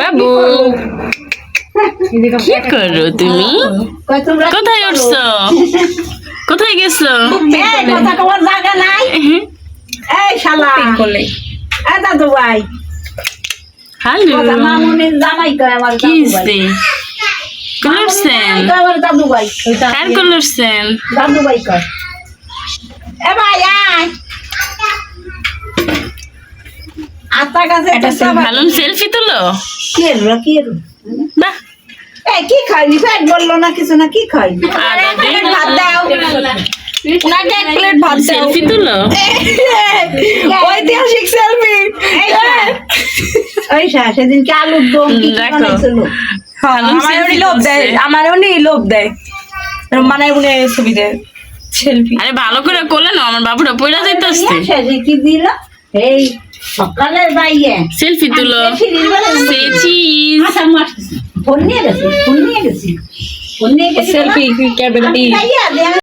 বাবু। কি করো তুমি? কোথায় উঠছো? কোথায় গেছো? এই কথা জায়গা নাই। এই শালা। করলে। এ দাদু ভাই। হ্যালো। মামুনির জামাই কয় আমার কি কার করছেন দাদু ভাই কয়। আত্মা কাছে একটা ভালো সেলফি তুলো। কি রে কি রে বাহ। এই কি খাইনি ফ্যাট বলল না কিছু না কি খাই ভাত দাও। ওনাকে এক প্লেট ভাত সেলফি তুলো। ঐতিহাসিক সেলফি ওই সা সেদিন কি আলুর দম কি। বানাইছিল? আমারও লোভ দেয়। আমারও নি লোভ দেয়। মানে উনি ছবি দেয় সেলফি আরে ভালো করে করলে না আমার বাবুরা পয়লা যাইতেছে। শেষে কি দিল? এই সকালে যাইয়ে সেলফি তুলো সিঁড়ির বেলা সে চিজ আচ্ছা মাস ফোন নিয়ে গেছি ফোন নিয়ে গেছি ফোন নিয়ে গেছি সেলফি ক্যাবেল আমি যাইয়া দিয়ে